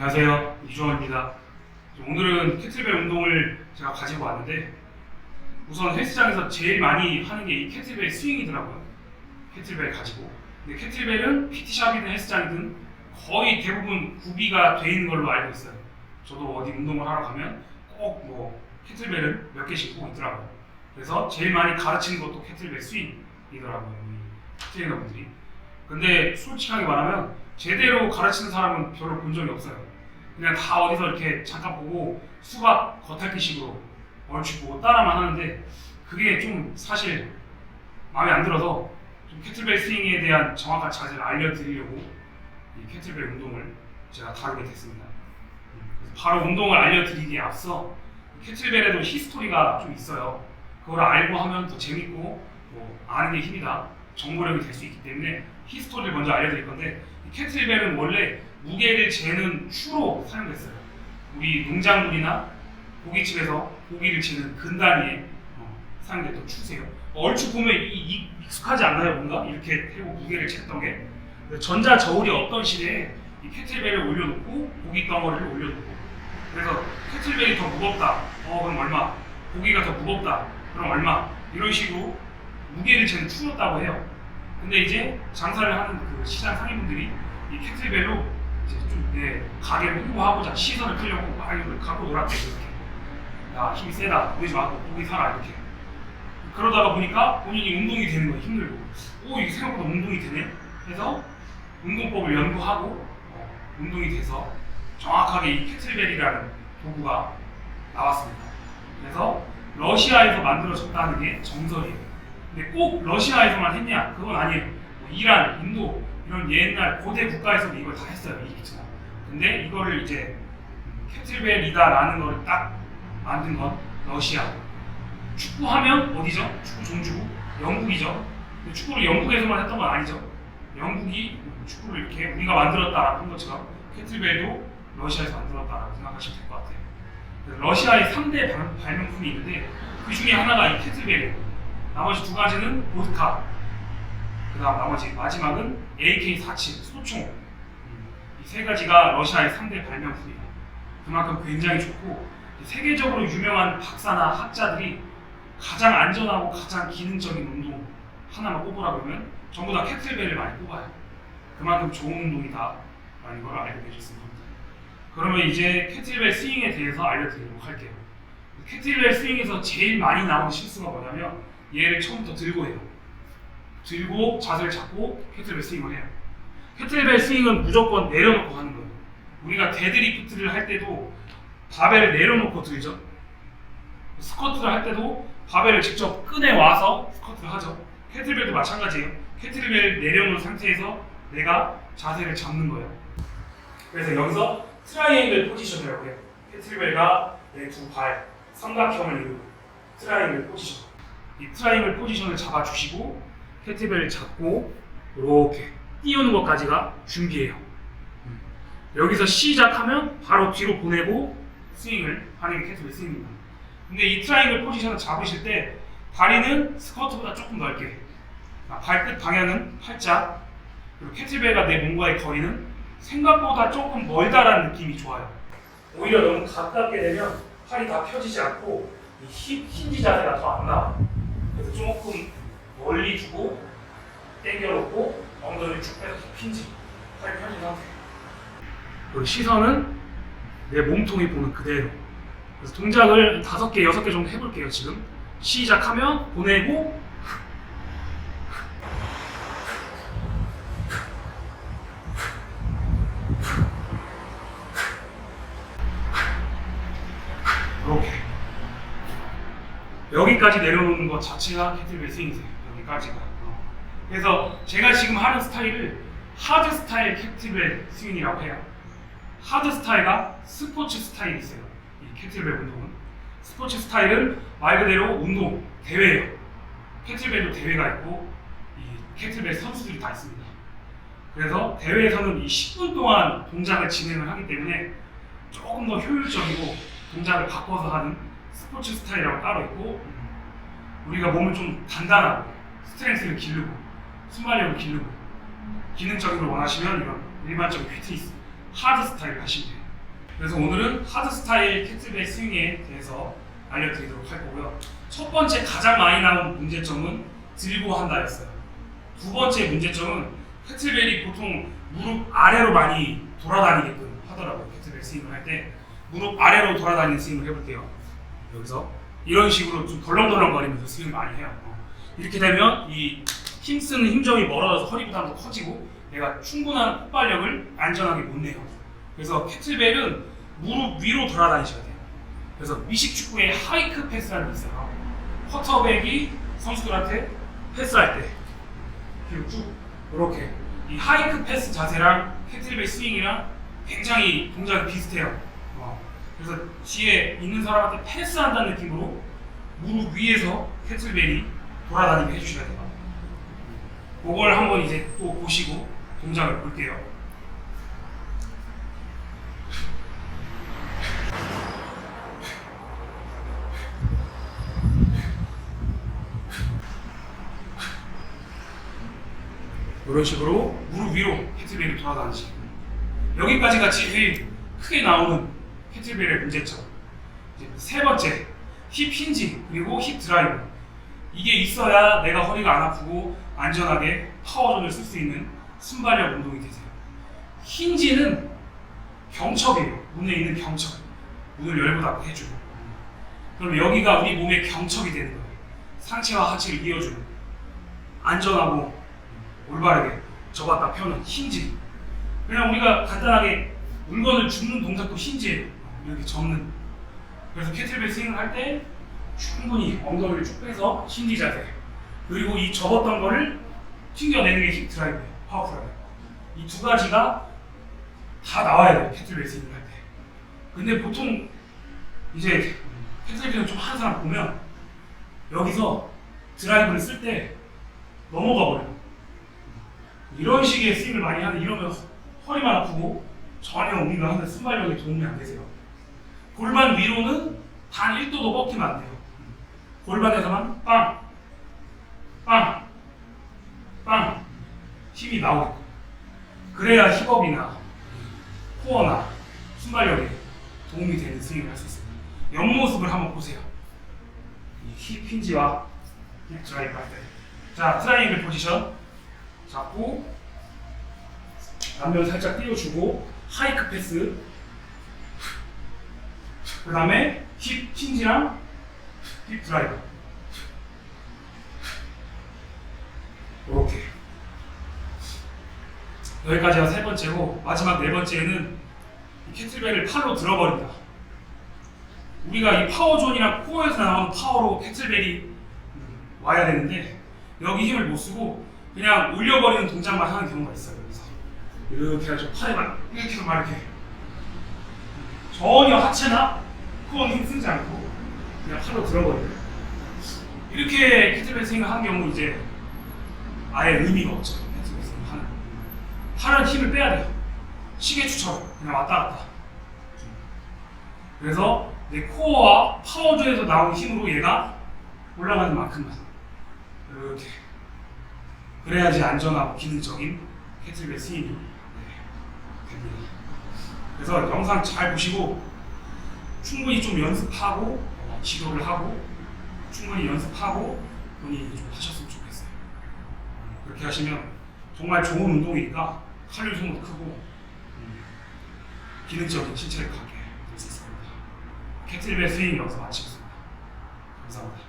안녕하세요 이주원입니다. 오늘은 캐틀벨 운동을 제가 가지고 왔는데 우선 헬스장에서 제일 많이 하는 게 이 캐틀벨 스윙이더라고요. 캐틀벨 가지고. 근데 캐틀벨은 PT샵이든 헬스장이든 거의 대부분 구비가 돼 있는 걸로 알고 있어요. 저도 어디 운동을 하러 가면 꼭 뭐 캐틀벨을 몇 개씩 꼭 있더라고요. 그래서 제일 많이 가르치는 것도 캐틀벨 스윙이더라고요. 이 트레이너분들이. 근데 솔직하게 말하면 제대로 가르치는 사람은 별로 본 적이 없어요. 그냥 다 어디서 이렇게 잠깐 보고 수박 겉핥기식으로 얼추 보고 따라만 하는데 그게 좀 사실 마음에 안 들어서 좀 캐틀벨 스윙에 대한 정확한 자세를 알려드리려고 이 캐틀벨 운동을 제가 다루게 됐습니다. 바로 운동을 알려드리기에 앞서 캐틀벨에도 히스토리가 좀 있어요. 그걸 알고 하면 더 재밌고 뭐 아는 게 힘이다. 정보력이 될 수 있기 때문에 히스토리를 먼저 알려드릴 건데 이 캐틀벨은 원래 무게를 재는 추로 사용됐어요. 우리 농작물이나 고깃집에서 고기를 재는 근단위에 어, 사용됐던 추세요. 얼추 보면 이, 이 익숙하지 않나요, 뭔가 이렇게 태고 무게를 쟀던 게 전자 저울이 없던 시대에 이 캐틀벨을 올려놓고 고기 덩어리를 올려놓고 그래서 캐틀벨이 더 무겁다. 어 그럼 얼마? 고기가 더 무겁다. 그럼 얼마? 이런 식으로 무게를 재는 추였다고 해요. 근데 이제 장사를 하는 그 시장 상인분들이 이 캐틀벨로 이제 좀내 가게를 홍보하고자 시선을 끌려고 막 이걸 갖고 놀았대 그렇게. 야 힘이 세다. 보이지 마. 고기 사라 이렇게. 그러다가 보니까 본인이 운동이 되는 거예요. 힘들고. 오 이게 생각보다 운동이 되네. 해서 운동법을 연구하고 어, 운동이 돼서 정확하게 이 캐틀벨이라는 도구가 나왔습니다. 그래서 러시아에서 만들어졌다는 게 정설이에요. 근데 꼭 러시아에서만 했냐? 그건 아니에요. 뭐 이란, 인도 이런 옛날 고대 국가에서도 이걸 다 했어요. 이집트나. 근데 이거를 이제 캐틀벨이다라는 걸딱 만든 건 러시아. 축구하면 어디죠? 축구 종주국 영국이죠. 축구를 영국에서만 했던 건 아니죠. 영국이 축구를 이렇게 우리가 만들었다라고 한 것처럼 캐틀벨도 러시아에서 만들었다라고 생각하시면 될 것 같아요. 러시아의 3대 발- 발명품이 있는데 그 중에 하나가 이 캐틀벨이에요. 나머지 두 가지는 보드카. 그 다음 나머지 마지막은 AK-47 소총. 이 세 가지가 러시아의 3대 발명품이에요. 그만큼 굉장히 좋고 세계적으로 유명한 박사나 학자들이 가장 안전하고 가장 기능적인 운동 하나만 꼽으라 그러면 전부 다 캐틀벨을 많이 꼽아요. 그만큼 좋은 운동이다 라는 걸 알게 되셨습니다. 그러면 이제 캐틀벨 스윙에 대해서 알려드리도록 할게요. 캐틀벨 스윙에서 제일 많이 나오는 실수가 뭐냐면 얘를 처음부터 들고 해요. 들고 자세를 잡고 캐틀벨 스윙을 해요. 캐틀벨 스윙은 무조건 내려놓고 하는 거예요. 우리가 데드리프트를 할 때도 바벨을 내려놓고 들죠. 스쿼트를 할 때도 바벨을 직접 꺼내 와서 스쿼트를 하죠. 캐틀벨도 마찬가지예요. 캐틀벨 내려놓은 상태에서 내가 자세를 잡는 거예요. 그래서 여기서 트라이앵글 포지션이라고 해요. 캐틀벨과 내 두 발 삼각형을 이루고 트라이앵글 포지션. 이 트라이앵글 포지션을 잡아주시고 캐틀벨을 잡고 이렇게 띄우는 것까지가 준비해요. 음. 여기서 시작하면 바로 뒤로 보내고 스윙을 게 캐틀벨 스윙입니다. 근데 이 트라이앵글 포지션을 잡으실 때 다리는 스쿼트보다 조금 넓게 아, 발끝 방향은 팔자 그리고 캐틀벨과 내 몸과의 거리는 생각보다 조금 멀다라는 느낌이 좋아요. 오히려 너무 가깝게 되면 팔이 다 펴지지 않고 이 힙, 힌지 자세가 더 안 나와. 그래서 조금 멀리 두고 당겨놓고 엉덩이를 쭉 빼서 핀지 팔이 펴진 상태. 시선은 내 몸통이 보는 그대로. 그래서 동작을 다섯 개, 여섯 개 정도 해볼게요. 지금 시작하면 보내고 이렇게 여기까지 내려놓는 것 자체가 캐틀벨 스윙이세요. 어. 그래서 제가 지금 하는 스타일을 하드 스타일 캐틀벨 스윙이라고 해요. 하드 스타일과 스포츠 스타일이 있어요. 이 캐틀벨 운동은 스포츠 스타일은 말 그대로 운동 대회예요. 캐틀벨도 대회가 있고 이 캐틀벨 선수들이 다 있습니다. 그래서 대회에서는 이 10분 동안 동작을 진행을 하기 때문에 조금 더 효율적이고 동작을 바꿔서 하는 스포츠 스타일이라고 따로 있고 우리가 몸을 좀 단단하고 스트렝스를 기르고 순발력을 기르고 기능적으로 원하시면 이런 일반적인 피트니스 하드 스타일을 하시면 돼요. 그래서 오늘은 하드 스타일 캐틀벨 스윙에 대해서 알려드리도록 할 거고요. 첫 번째 가장 많이 나온 문제점은 들고 한다였어요. 두 번째 문제점은 캐틀벨이 보통 무릎 아래로 많이 돌아다니게끔 하더라고요. 캐틀벨 스윙을 할 때 무릎 아래로 돌아다니는 스윙을 해볼게요. 여기서 이런 식으로 좀 덜렁덜렁거리면서 스윙을 많이 해요. 어. 이렇게 되면 이 힘쓰는 힘점이 멀어져서 허리 부담도 커지고 내가 충분한 폭발력을 안전하게 못 내요. 그래서 캐틀벨은 무릎 위로 돌아다니셔야 돼요. 그래서 미식축구의 하이크 패스라는 게 있어요. 쿼터백이 선수들한테 패스할 때 뒤로 쭉 이렇게 이 하이크 패스 자세랑 캐틀벨 스윙이랑 굉장히 동작이 비슷해요. 어. 그래서 뒤에 있는 사람한테 패스한다는 느낌으로 무릎 위에서 캐틀벨이 돌아다니게 해주셔야 돼요. 그걸 한번 이제 또 보시고 동작을 볼게요. 이런 식으로 무릎 위로 캐틀벨이 돌아다니시고 여기까지가 제일 크게 나오는 캐틀벨의 문제점. 세 번째 힙 힌지 그리고 힙 드라이브 이게 있어야 내가 허리가 안 아프고 안전하게 파워존을 쓸 수 있는 순발력 운동이 되세요. 힌지는 경첩이에요. 문에 있는 경첩. 문을 열고 닫고 해주고. 그럼 여기가 우리 몸의 경첩이 되는 거예요. 상체와 하체를 이어주는 안전하고 올바르게 접었다 펴는 힌지. 그냥 우리가 간단하게 물건을 줍는 동작도 힌지예요. 이렇게 접는. 그래서 캐틀벨 스윙을 할때 충분히 엉덩이를 쭉 빼서 힌지 자세. 그리고 이 접었던 거를 튕겨내는 게 힙 드라이브예요. 파워풀하게. 이 두 가지가 다 나와야 돼요. 캐틀벨 스윙을 할 때. 근데 보통 이제 캐틀벨 스윙 좀 하는 사람 보면 여기서 드라이브를 쓸 때 넘어가 버려요. 이런 식의 스윙을 많이 하는 이러면 허리만 아프고 전혀 우리가 하는 순발력에 도움이 안 되세요. 골반 위로는 단 1도도 꺾이면 안 돼요. 골반에서만 빵, 빵, 빵 힘이 나오게끔. 그래야 힙업이나 코어나 순발력에 도움이 되는 스윙을 할 수 있습니다. 옆모습을 한번 보세요. 이힙 힌지와 힙 드라이브 할 때. 자, 트라이앵글 포지션. 잡고 앞면 살짝 띄워주고 하이크 패스 그 다음에 힙 힌지랑 힙 드라이브. 이렇게 여기까지가 세 번째고 마지막 네 번째는 이 캐틀벨을 팔로 들어버린다. 우리가 이 파워존이랑 코어에서 나오는 파워로 캐틀벨이 와야 되는데 여기 힘을 못 쓰고 그냥 올려버리는 동작만 하는 경우가 있어요. 그래서. 이렇게 해서 팔에만 이렇게 해서 막 이렇게. 전혀 하체나 코어는 힘 쓰지 않고 그냥 팔로 들어버려요. 이렇게 스윙을 하는 경우 이제 아예 의미가 없죠. 스윙 하는 팔은 힘을 빼야 돼요. 시계추처럼 그냥 왔다 갔다. 그래서 내 코어와 파워존에서 나온 힘으로 얘가 올라가는 만큼만 이렇게 그래야지 안전하고 기능적인 캐틀벨 스윙이 네, 됩니다. 그래서 영상 잘 보시고 충분히 좀 연습하고 지도를 하고 충분히 연습하고 본인이 좀 하셨으면 좋겠어요. 그렇게 하시면 정말 좋은 운동이니까 칼로리 소모도 크고 음, 기능적인 신체를 갖게 될수 있습니다. 캐틀벨 스윙 영상 마치겠습니다. 감사합니다.